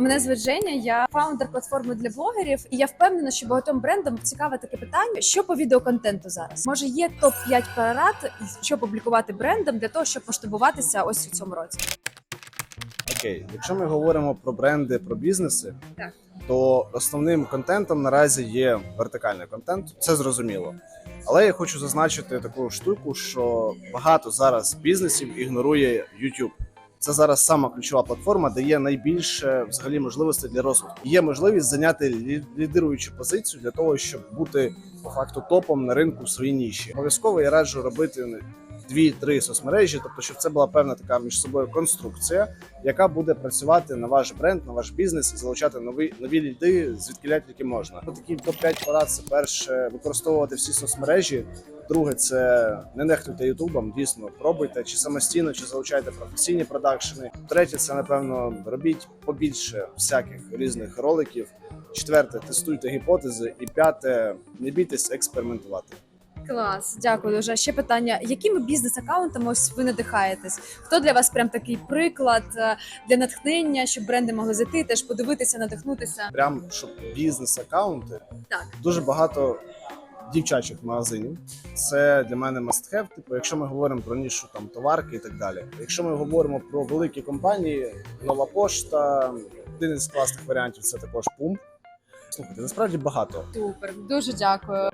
Мене звуть Женя, я фаундер платформи для блогерів, і я впевнена, що багатьом брендам цікаве таке питання: що по відеоконтенту зараз? Може, є топ 5 порад, що публікувати брендам для того, щоб масштабуватися ось у цьому році? Окей, якщо ми говоримо про бренди, про бізнеси, Так. то основним контентом наразі є вертикальний контент, це зрозуміло. Але я хочу зазначити таку штуку, що багато зараз бізнесів ігнорує YouTube. Це зараз сама ключова платформа, де є найбільше взагалі можливостей для розвитку. Є можливість зайняти лі- лідируючу позицію для того, щоб бути по факту топом на ринку в своїй ніші. Обов'язково я раджу робити дві-три соцмережі, тобто, щоб це була певна така між собою конструкція, яка буде працювати на ваш бренд, на ваш бізнес і залучати нові нові ліди, звідки тільки можна. Такі топ 5 порад це перше використовувати всі соцмережі. Друге, це не нехтуйте Ютубом. Дійсно, пробуйте чи самостійно, чи залучайте професійні продакшени. Третє, це напевно робіть побільше всяких різних роликів. Четверте, тестуйте гіпотези. І п'яте, не бійтесь експериментувати. Клас, дякую дуже. Ще питання: якими бізнес-аккаунтами ось ви надихаєтесь? Хто для вас прям такий приклад е, для натхнення, щоб бренди могли зайти, теж подивитися, надихнутися? Прям щоб бізнес-аккаунти. Так. Дуже багато дівчачих магазинів. Це для мене must have. Типу, якщо ми говоримо про нішу там товарки і так далі. Якщо ми говоримо про великі компанії, нова пошта, один із класних варіантів це також пумп. Слухайте, насправді багато. Супер, дуже дякую.